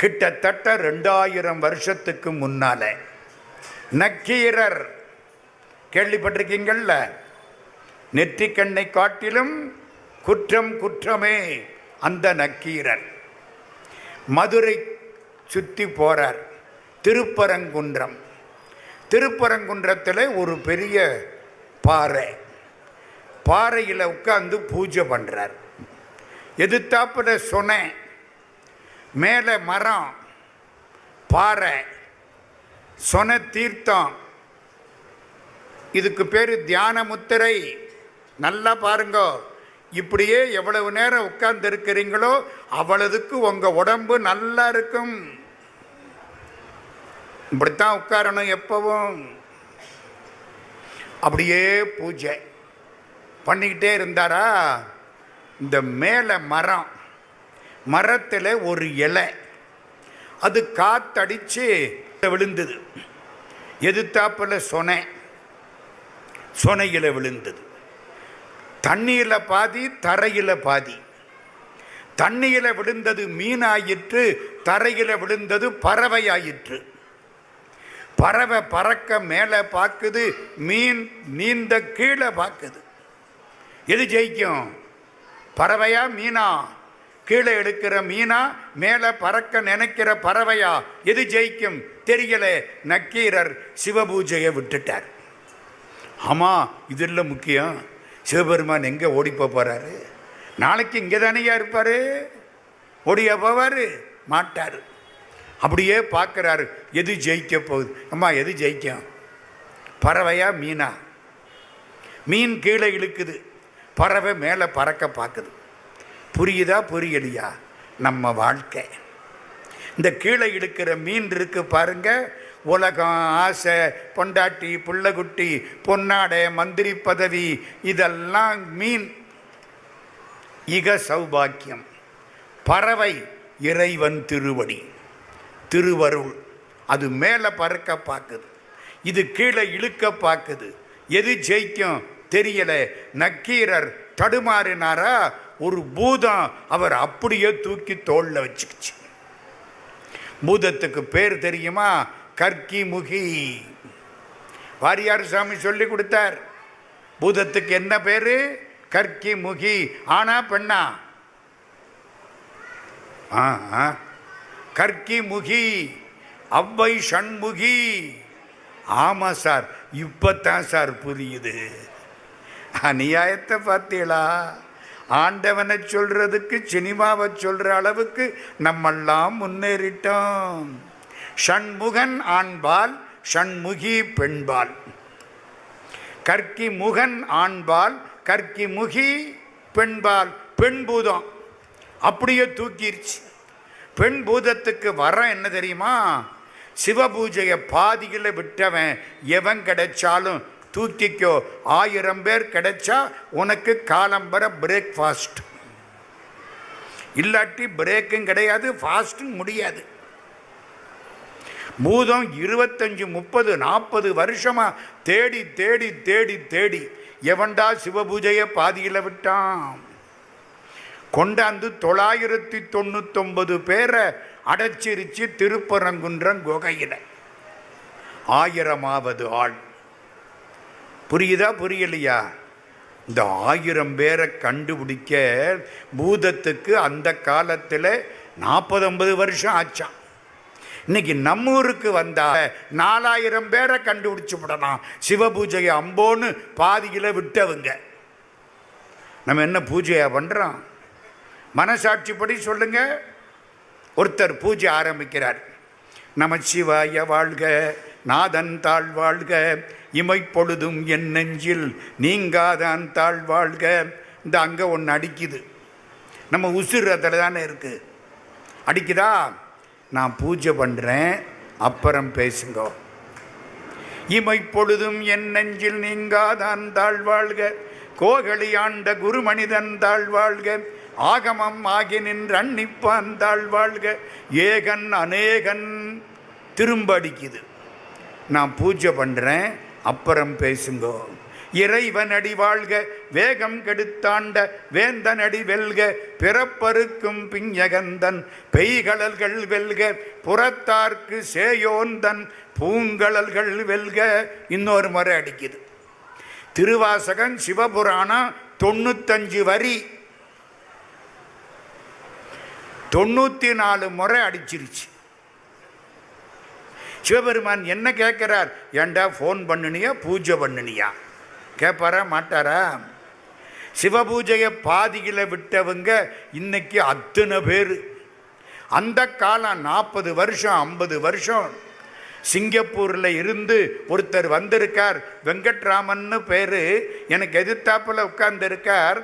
கிட்டத்தட்ட ரெண்டாயிரம் வருஷத்துக்கு முன்னால. நக்கீரர் கேள்விப்பட்டிருக்கீங்கள்ல நெற்றிக்கண்ணை காட்டிலும் குற்றம் குற்றமே அந்த நக்கீரர். மதுரை சுற்றி போகிறார் திருப்பரங்குன்றம். திருப்பரங்குன்றத்தில் ஒரு பெரிய பாறை. பாறையில் உட்காந்து பூஜை பண்ணுறார் எதிர்த்தாப்பில் சொன்னேன் மேலே மரம் பாறை சொன தீர்த்தம். இதுக்கு பேர் தியான முத்திரை. நல்லா பாருங்கோ இப்படியே எவ்வளவு நேரம் உட்கார்ந்து இருக்கிறீங்களோ அவ்வளவுக்கு உங்கள் உடம்பு நல்லா இருக்கும். இப்படித்தான் உட்காரணும் எப்பவும். அப்படியே பூஜை பண்ணிக்கிட்டே இருந்தாரா? இந்த மேலே மரம். மரத்தில் ஒரு இலை. அது காத்தடிச்சு விழுந்தது. எதிர்த்தாப்பில் சொனை. சொனையில் விழுந்தது. தண்ணியில் பாதி தரையில் பாதி. தண்ணியில் விழுந்தது மீனாயிற்று தரையில் விழுந்தது பறவையாயிற்று. பறவை பறக்க மேலே பார்க்குது மீன் நீந்த கீழே பார்க்குது எது ஜெயிக்கும்? பறவையா மீனா? கீழே எடுக்கிற மீனா மேலே பறக்க நினைக்கிற பறவையா? எது ஜெயிக்கும்? தெரியல. நக்கீரர் சிவபூஜையை விட்டுட்டார். ஆமாம் இதில் முக்கியம். சிவபெருமான் எங்கே ஓடி போகிறாரு நாளைக்கு இங்கே தானேயா இருப்பார்? ஓடியா போவார்? மாட்டார். அப்படியே பார்க்குறாரு. எது ஜெயிக்க போகுது? அம்மா எது ஜெயிக்கும்? பறவையா மீனா? மீன் கீழே இழுக்குது. பறவை மேலே பறக்க பார்க்குது. புரியுதா புரியலையா? நம்ம வாழ்க்கை. இந்த கீழே இழுக்கிற மீன் இருக்கு பாருங்க. உலகம் ஆசை பொண்டாட்டி புள்ளகுட்டி பொன்னாடை மந்திரி பதவி இதெல்லாம் மீன். இக சௌபாக்கியம். பறவை இறைவன் திருவடி. திருவருள். அது மேலே பறக்க பார்க்குது இது கீழே இழுக்க பார்க்குது எது ஜெயிக்கும் தெரியலை. நக்கீரர் தடுமாறினாரா? ஒரு பூதம் அவர் அப்படியே தூக்கி தோளில் வச்சுக்கிச்சு. பூதத்துக்கு பேர் தெரியுமா? கர்க்கி முகி. வாரியார் சாமி சொல்லி கொடுத்தார். பூதத்துக்கு என்ன பேர்? கர்க்கி முகி. ஆனா பெண்ணா? ஆ ஆ. முகி. அவ்வை ஷண்முகி. ஆமாம் சார் இப்போ தான் சார் புரியுது. அநியாயத்தை பார்த்தீங்களா? ஆண்டவனை சொல்றதுக்கு சினிமாவை சொல்ற அளவுக்கு நம்மெல்லாம் முன்னேறிட்டோம். ஷண்முகன் ஆண்பால் ஷண்முகி பெண்பால். கற்கி முகன் ஆண்பால் கற்கி முகி பெண்பால். பெண் பூதம். அப்படியே தூக்கிருச்சு. பெண் பூதத்துக்கு வரம் என்ன தெரியுமா? சிவபூஜையை பாதியில் விட்டவன் எவன் கிடைச்சாலும் தூக்கிக்கோ. ஆயிரம் பேர் கிடைச்சா உனக்கு காலம்பர பிரேக்ஃபாஸ்ட் இல்லாட்டி பிரேக்கும் கிடையாது ஃபாஸ்ட்டும் முடியாது. பூதம் இருபத்தஞ்சு முப்பது நாற்பது வருஷமாக தேடி தேடி தேடி தேடி எவன்டா சிவபூஜையை பாதியில் விட்டான்? கொண்டாந்து தொள்ளாயிரத்தி தொண்ணூத்தொம்பது பேரை அடைச்சிருச்சு திருப்பரங்குன்றம் குகையில். ஆயிரமாவது ஆள். புரியுதா புரியலையா? இந்த ஆயிரம் பேரை கண்டுபிடிக்க பூதத்துக்கு அந்த காலத்தில் நாற்பது ஐம்பது வருஷம் ஆச்சான் இன்னைக்கு நம்ம ஊருக்கு வந்தால் நாலாயிரம் பேரை கண்டுபிடிச்சு விடலாம். சிவபூஜையை அம்போன்னு பாதியில் விட்டவங்க. நம்ம என்ன பூஜையாக பண்ணுறோம் மனசாட்சிப்படி சொல்லுங்கள் ஒருத்தர் பூஜை ஆரம்பிக்கிறார். நமச்சிவாய வாழ்க நாதன் தாழ் வாழ்க இமைப்பொழுதும் என் நெஞ்சில் நீங்காதான் தாழ் வாழ்க. இந்த அங்கே ஒன்று அடிக்குது. நம்ம உசுறு அதில் தானே இருக்குது அடிக்குதா? நான் பூஜை பண்ணுறேன் அப்புறம் பேசுங்க. இமைப்பொழுதும் என் நெஞ்சில் நீங்காதான் தாழ் வாழ்க. கோகலி ஆண்ட குருமனிதன் தாழ் வாழ்க. ஆகமம் ஆகி நின்று அன்னிப்பான் தாழ் வாழ்க. ஏகன் அநேகன் திரும்ப அடிக்குது. நான் பூஜை பண்ணுறேன் அப்புறம் பேசுங்கோ. இறைவன் அடி வாழ்க வேகம் கெடுத்தாண்ட வேந்தன் அடி வெல்க பிறப்பருக்கும் பிஞ்சகந்தன் பெய்கடல்கள் வெல்க புறத்தார்க்கு சேயோந்தன் பூங்கடல்கள் வெல்க. இன்னொரு முறை அடிக்குது. திருவாசகன் சிவபுராணம் தொண்ணூத்தஞ்சு வரி. தொண்ணூற்றி நாலு முறை அடிச்சிருச்சு. சிவபெருமான் என்ன கேட்குறார்? ஏண்டா ஃபோன் பண்ணுனியா பூஜை பண்ணுனியா? கேட்பாரா மாட்டாரா? சிவபூஜையை பாதியில் விட்டவங்க இன்னைக்கு அத்தனை பேர். அந்த காலம் நாற்பது வருஷம் ஐம்பது வருஷம். சிங்கப்பூரில் இருந்து ஒருத்தர் வந்திருக்கார். வெங்கட்ராமன்னு பேர். எனக்கு எதிர்த்தாப்பில் உட்கார்ந்துருக்கார்.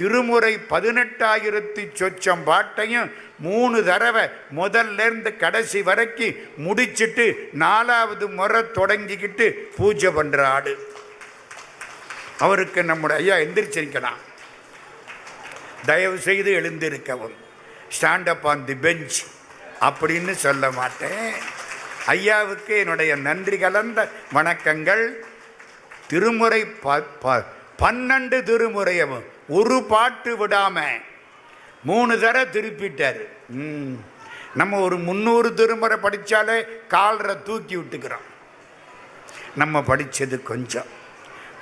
திருமுறை பதினெட்டாயிரத்தி சொச்சம் பாட்டையும் மூணு தடவை முதல்லேருந்து கடைசி வரைக்கும் முடிச்சிட்டு நாலாவது முறை தொடங்கிக்கிட்டு பூஜை பண்ணுற ஆடு. அவருக்கு நம்முடைய ஐயா எந்திரிச்சிருக்கலாம் தயவு செய்து எழுந்திருக்கவும். Stand up on the bench அப்படின்னு சொல்ல மாட்டேன். ஐயாவுக்கு என்னுடைய நன்றி கலந்த வணக்கங்கள். திருமுறை ப ப- பன்னெண்டு திருமுறையும் ஒரு பாட்டு விடாம மூணு தடவை திருப்பிட்டார். ம். நம்ம ஒரு முந்நூறு திருமுறை படித்தாலே காலரை தூக்கி விட்டுக்கிறோம். நம்ம படித்தது கொஞ்சம்.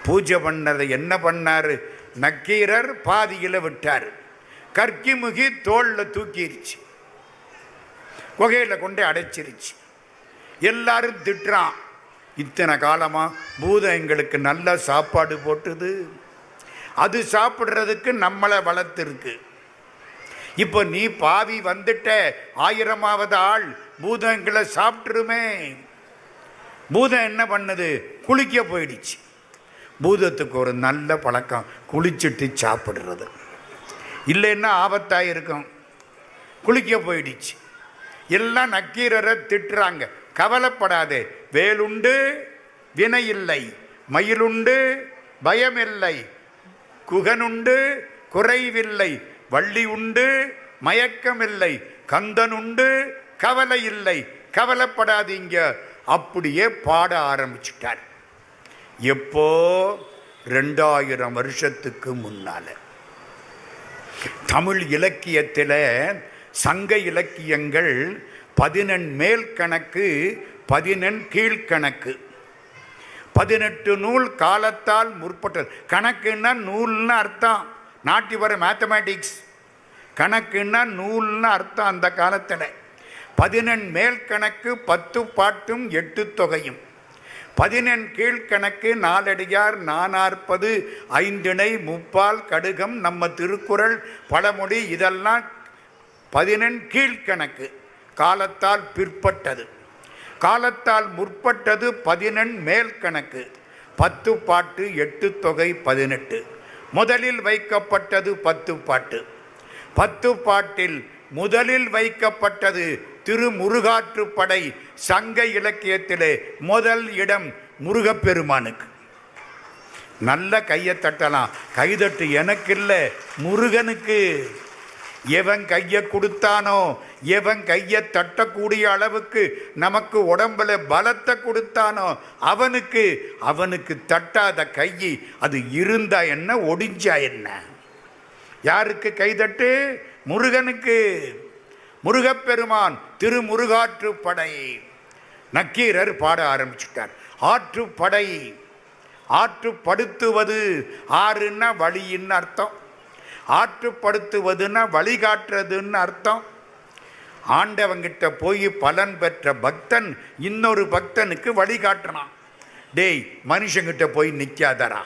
பூஜை பண்ணதை என்ன பண்ணார்? நக்கீரர் பாதியில் விட்டார். கற்கிமுகி தோளில் தூக்கிருச்சு. குகையில் கொண்டு அடைச்சிருச்சு. எல்லாரும் திட்டுறான். இத்தனை காலமாக பூதம் எங்களுக்கு நல்ல சாப்பாடு போட்டுது. அது சாப்பிட்றதுக்கு நம்மளை வளர்த்துருக்கு. இப்போ நீ பாவி வந்துட்ட ஆயிரமாவது ஆள் பூதங்களை சாப்பிட்ருமே பூதம் என்ன பண்ணுது? குளிக்க போயிடுச்சு. பூதத்துக்கு ஒரு நல்ல பழக்கம் குளிச்சுட்டு சாப்பிட்றது. இல்லைன்னா ஆபத்தாக இருக்கும் குளிக்க போயிடுச்சு. எல்லாம் நக்கீரரை திட்டுறாங்க. கவலைப்படாதே. வேலுண்டு வினையில்லை. இல்லை மயிலுண்டு பயமில்லை. குகனுண்டு குறைவில்லை. வள்ளி உண்டு மயக்கமில்லை. கந்தனுண்டு கவலை இல்லை கவலைப்படாதீங்க. அப்படியே பாட ஆரம்பிச்சிட்டார். எப்போ? ரெண்டாயிரம் வருஷத்துக்கு முன்னால. தமிழ் இலக்கியத்தில் சங்க இலக்கியங்கள் பதினெண் மேல் கணக்கு பதினெண் கீழ்கணக்கு பதினெட்டு நூல் காலத்தால் முற்பட்டது. கணக்குன்னா நூல்னு அர்த்தம். நாட்டி வர மேத்தமேட்டிக்ஸ் கணக்குன்னா நூல்னு அர்த்தம் அந்த காலத்தில். பதினெண் மேல் கணக்கு பத்து பாட்டும் எட்டு தொகையும். பதினெண் கீழ்கணக்கு நாலடியார் நானாற்பது ஐந்திணை முப்பால் கடுகம் நம்ம திருக்குறள் பழமொழி இதெல்லாம் பதினெண் கீழ்கணக்கு காலத்தால் பிற்பட்டது. காலத்தால் முற்பட்டது பதினெண் மேல் கணக்கு. பத்து பாட்டு எட்டு தொகை பதினெட்டு. முதலில் வைக்கப்பட்டது பத்து பாட்டு. பத்து பாட்டில் முதலில் வைக்கப்பட்டது திருமுருகாற்றுப்படை சங்க இலக்கியத்திலே முதல் இடம் முருகப்பெருமானுக்கு. நல்ல கையை தட்டலாம். கைதட்டு எனக்கு இல்லை முருகனுக்கு. எவன் கையை கொடுத்தானோ எவன் கையை தட்டக்கூடிய அளவுக்கு நமக்கு உடம்புல பலத்தை கொடுத்தானோ அவனுக்கு அவனுக்கு தட்டாத கை அது இருந்தா என்ன ஒடிஞ்சா என்ன? யாருக்கு கைதட்டு முருகனுக்கு. முருகப்பெருமான் திருமுருகாற்றுப்படை. நக்கீரர் பாட ஆரம்பிச்சுட்டார். ஆற்றுப்படை. ஆற்றுப்படுத்துவது ஆறுன்னா வழின்னு அர்த்தம். ஆற்றுப்படுத்துவதுன்னா வழிகாட்டுறதுன்னு அர்த்தம். ஆண்டவங்கிட்ட போய் பலன் பெற்ற பக்தன் இன்னொரு பக்தனுக்கு வழிகாட்டினான் டேய் மனுஷங்கிட்ட போய் நிற்காதரா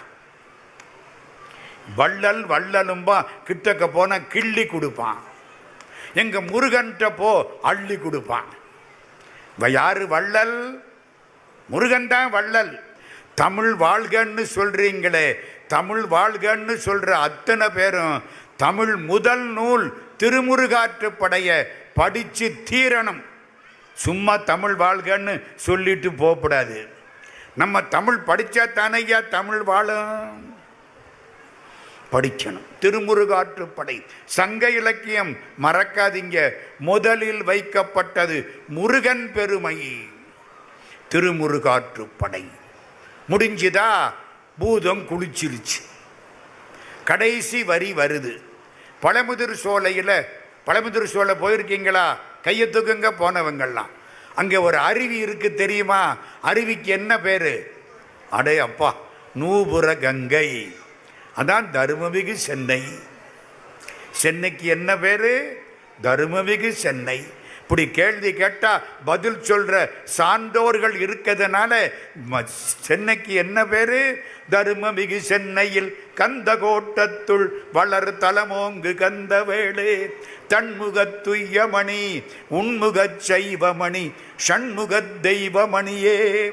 வள்ளல் வள்ளலும்பா கிட்டக்க போனால் கிள்ளி கொடுப்பான். எங்கள் முருகன்கிட்ட போ அள்ளி கொடுப்பான். இவ யாரு வள்ளல்? முருகன் தான் வள்ளல். தமிழ் வாழ்கன்னு சொல்கிறீங்களே தமிழ் வாழ்கன்னு சொல்கிற அத்தனை பேரும் தமிழ் முதல் நூல் திருமுருகாற்றுப்படைய படித்து தீரணும். சும்மா தமிழ் வாழ்கன்னு சொல்லிட்டு போகக்கூடாது. நம்ம தமிழ் படித்தா தானையா தமிழ் வாழும்? படிக்கணும். திருமுருகாற்றுப்படை. சங்க இலக்கியம் மறக்காதீங்க. முதலில் வைக்கப்பட்டது முருகன் பெருமை. திருமுருகாற்றுப்படை. முடிஞ்சுதா? பூதம் குளிச்சிருச்சு. கடைசி வரி வருது. பழமுதிர் சோலையில் பழமுதிர் சோலை போயிருக்கீங்களா? கையை தூக்குங்க போனவங்கள்லாம். அங்கே ஒரு அருவி இருக்குது தெரியுமா? அருவிக்கு என்ன பேர்? அடே அப்பா நூபுர கங்கை. அதான் தருமமிகு சென்னை. சென்னைக்கு என்ன பேர்? தருமமிகு சென்னை. இப்படி கேள்வி கேட்டால் பதில் சொல்கிற சான்றோர்கள் இருக்கிறதுனால ம- சென்னைக்கு என்ன பேரு? தருமமிகு சென்னையில் கந்த கோட்டத்துள் வளர் தலமோங்கு கந்த வேளே தன்முகத் துய்யமணி உன்முகச் சைவமணி ஷண்முகத் தெய்வமணியே.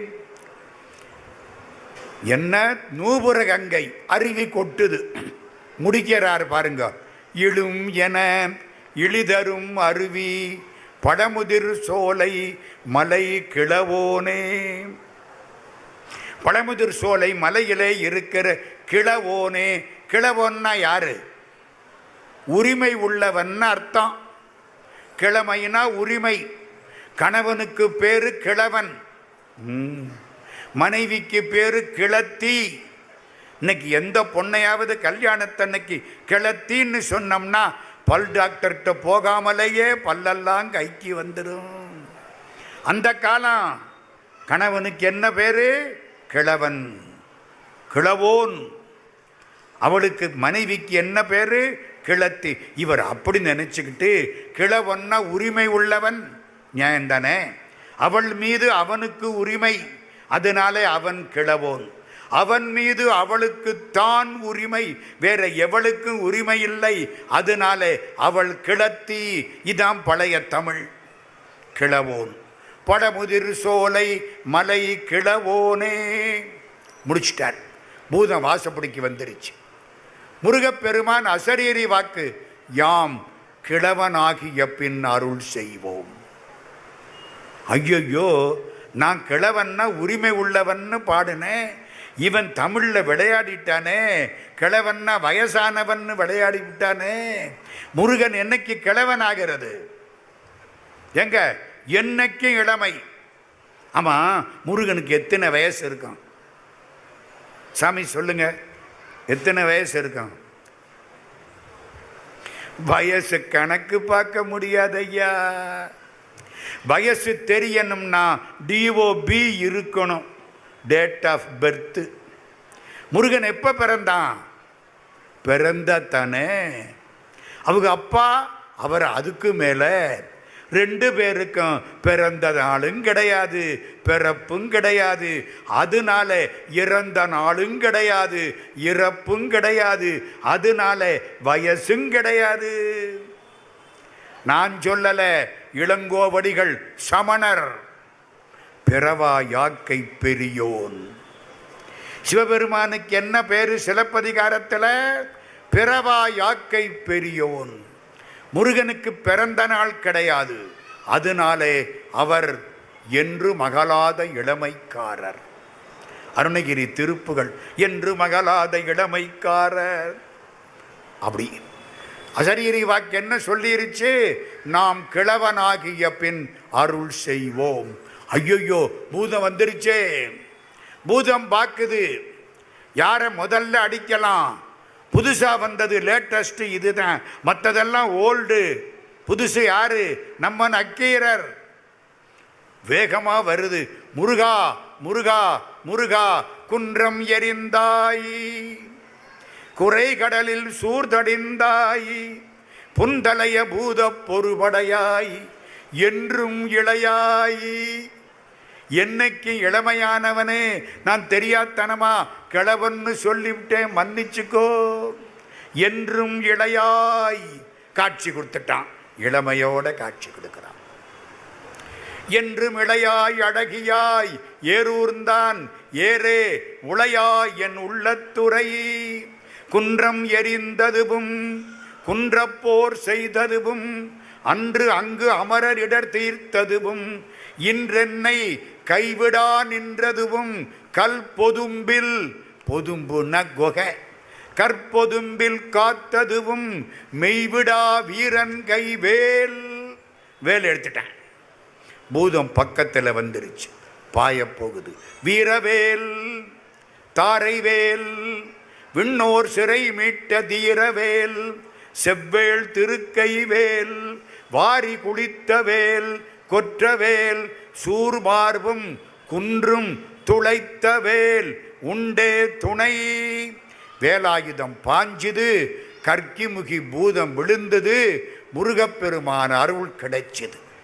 என்ன? நூபுர கங்கை அருவி கொட்டுது. முடிக்கிறார் பாருங்க. இழும் என இழிதரும் அருவி. பழமுதிர் சோலை மலை கிழவோனே பழமுதிர் சோலை மலையிலே இருக்கிற கிழவோனே கிளவோன்னா யாரு? உரிமை உள்ளவன் அர்த்தம். கிழமைனா உரிமை. கணவனுக்கு பேரு கிழவன். மனைவிக்கு பேரு கிளத்தி இன்னைக்கு எந்த பொண்ணையாவது கல்யாணத்தன்னைக்கு கிளத்தின்னு சொன்னோம்னா பல் டாக்டர்கிட்ட போகாமலேயே பல்லெல்லாம் கைக்கு வந்துடும். அந்த காலம் கணவனுக்கு என்ன பேரு? கிழவன். கிழவோன். அவளுக்கு மனைவிக்கு என்ன பேரு? கிழத்தி. இவர் அப்படி நினச்சிக்கிட்டு கிழவன்னா உரிமை உள்ளவன். நியாயந்தானே அவள் மீது அவனுக்கு உரிமை. அதனாலே அவன் கிழவோன். அவன் மீது அவளுக்கு தான் உரிமை. வேற எவளுக்கும் உரிமை இல்லை. அதனாலே அவள் கிளத்தி இதாம் பழைய தமிழ். கிளவோன். படமுதிர் சோலை மலை கிளவோனே. முடிச்சிட்டார். பூதம் வாசப்படிக்கு வந்துருச்சு. முருகப்பெருமான் அசரீரி வாக்கு யாம் கிழவனாகிய பின் அருள் செய்வோம். ஐயையோ நான் கிழவன்னா உரிமை உள்ளவன்னு பாடினேன். இவன் தமிழில் விளையாடிட்டானே. கிழவன்னா வயசானவன் விளையாடி விட்டானே. முருகன் என்னைக்கு கிழவன் ஆகிறது எங்க? என்னைக்கும் இளமை. ஆமா முருகனுக்கு எத்தனை வயசு இருக்கும்? சாமி சொல்லுங்க. எத்தனை வயசு இருக்கும்? வயசு கணக்கு பார்க்க முடியாது ஐயா வயசு தெரியணும்னா டிஓபி இருக்கணும். டேட் ஆஃப் பர்த்து முருகன் எப்போ பிறந்தான்? பிறந்த தானே அவங்க அப்பா அவர் அதுக்கு மேலே ரெண்டு பேருக்கும் பிறந்த நாளும் கிடையாது பிறப்பும் கிடையாது. அதனால இறந்த நாளும் கிடையாது இறப்பும் கிடையாது அதனால வயசும் கிடையாது. நான் சொல்லலை இளங்கோவடிகள் சமணர். பிறவா யாக்கை பெரியோன்? சிவபெருமானுக்கு என்ன பேரு சிலப்பதிகாரத்தில்? பிறவா யாக்கை பெரியோன். முருகனுக்கு பிறந்த நாள் கிடையாது. அதனாலே அவர் என்று மகளாத இளமைக்காரர். அருணகிரி திருப்புகள் என்று மகளாத இளமைக்காரர். அப்படி. அசரீரி வாக்கு என்ன சொல்லிருச்சு? நாம் கிழவனாகிய பின் அருள் செய்வோம். ஐயோயோ பூதம் வந்துருச்சே. பூதம் பார்க்குது யாரை முதல்ல அடிக்கலாம்? புதுசாக வந்தது லேட்டஸ்ட் இதுதான். மற்றதெல்லாம் ஓல்டு புதுசு யாரு? நம்ம நக்கீரர் வேகமாக வருது. முருகா முருகா முருகா குன்றம் எரிந்தாய். குறைகடலில் சூர்தடிந்தாய். புந்தலைய பூத பொறுபடையாய். என்றும் இளையாயி. என்னைக்கு இளமையானவனே நான் தெரியாதனமா? கிழவன்னு சொல்லிவிட்டேன் மன்னிச்சுக்கோ. என்றும் இளையாய் காட்சி கொடுத்துட்டான். இளமையோட காட்சி கொடுக்கிறான். என்றும் இளையாய் அழகியாய் ஏரூர்ந்தான் ஏரே உளையாய் என் உள்ளத்துறை. குன்றம் எரிந்ததுவும் குன்றப்போர் செய்ததுவும் அன்று அங்கு அமரர் இடர் தீர்த்ததுவும் இன்றென்னை கைவிடா நின்றதுவும் கல் பொதும்பில் பொதும்புன கொகை. கற்பொதும்பில் காத்ததுவும் மெய்விடா வீரன் கை வேல் வேல் எடுத்துட்டேன். பூதம் பக்கத்தில் வந்துருச்சு. பாயப்போகுது போகுது. வீரவேல் தாரைவேல் விண்ணோர் சிறை மீட்ட தீரவேல் செவ்வேள் திருக்கைவேல் வாரி குளித்த வேல் கொற்றவேல் சூர்பார்வும் குன்றும் துளைத்த வேல் உண்டே துணை. வேலாயுதம் பாஞ்சுது கற்கிமுகி பூதம் விழுந்தது முருகப்பெருமான அருள் கிடைச்சது.